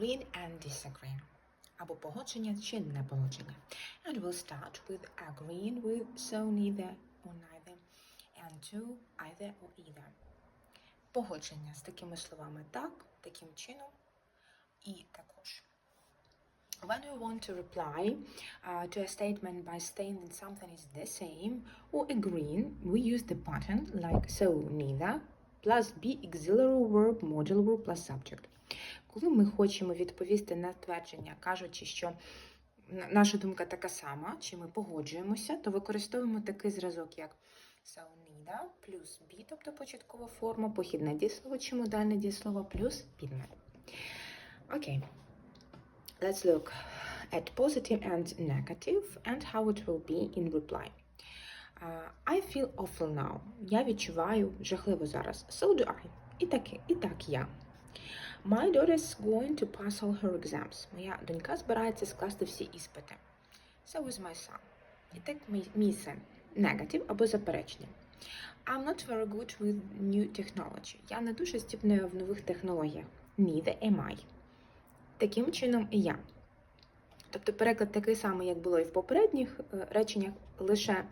agree and disagree. Або погодження чи не погодження. And we'll start with agreeing with so neither or neither and to either or either. Погодження з такими словами так, таким чином і також. When we want to reply uh, to a statement by saying that something is the same or agreeing, we use the pattern like so neither plus be auxiliary verb modal verb plus subject. Коли ми хочемо відповісти на твердження, кажучи, що наша думка така сама, чи ми погоджуємося, то використовуємо такий зразок, як so плюс be, тобто початкова форма, похідне дієслово чи модальне дієслово плюс підмет. Окей. Let's look at positive and negative and how it will be in reply. Uh, I feel awful now. Я відчуваю жахливо зараз. So do I. І так, і так я. My daughter's going to pass all her exams. Моя донька збирається скласти всі іспити. So is my son. І так мій, син. Negative або заперечення. I'm not very good with new technology. Я не дуже здібна в нових технологіях. Neither am I. Таким чином і я. Тобто переклад такий самий, як було і в попередніх е, реченнях, лише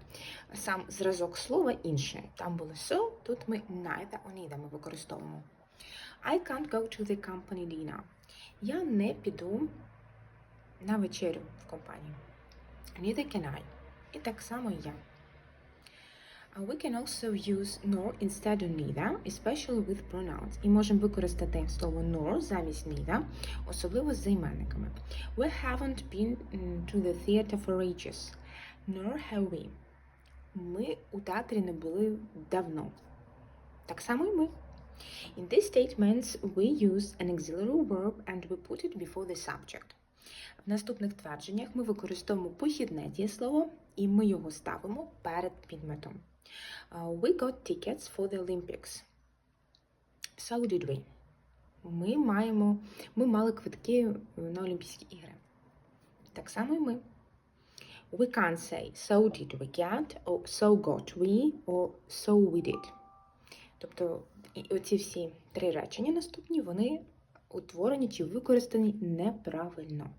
сам зразок слова інший. Там було so, тут ми neither or neither ми використовуємо. I can't go to the company dinner. Я не піду на вечерю в компанію. Neither can I. І так само я. Uh, We can also use nor instead of neither, especially with pronouns. І можемо використати слово nor замість neither, особливо з займенниками. We haven't been mm, to the theater for ages, nor have we. Ми у театрі не були давно. Так само і ми. In these statements, we use an auxiliary verb and we put it before the subject. В наступних твердженнях ми використовуємо похідне дієслово і ми його ставимо перед підметом. Uh, we got tickets for the Olympics. So did we. Ми маємо, ми мали квитки на Олімпійські ігри. Так само і ми. We can't say so did we get, or so got we, or so we did. Тобто і оці всі три речення наступні, вони утворені чи використані неправильно.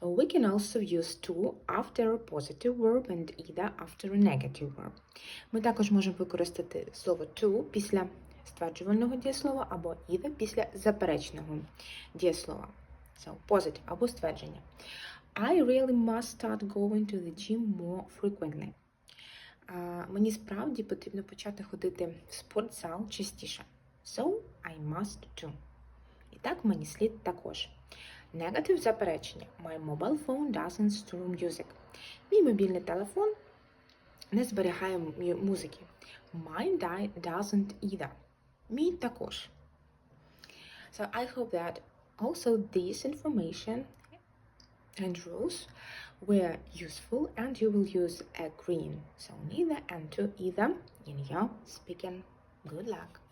We can also use to after a positive verb and either after a negative verb. Ми також можемо використати слово to після стверджувального дієслова або either після заперечного дієслова. So, positive або ствердження. I really must start going to the gym more frequently. Мені справді потрібно почати ходити в спортзал частіше. So, I must too. І так мені слід також. Негатив заперечення. My mobile phone doesn't store music. Мій мобільний телефон не зберігає музики. Mine doesn't either. Мій також. So I hope that also this information and rules were useful and you will use a green. So neither and to either in your speaking. Good luck.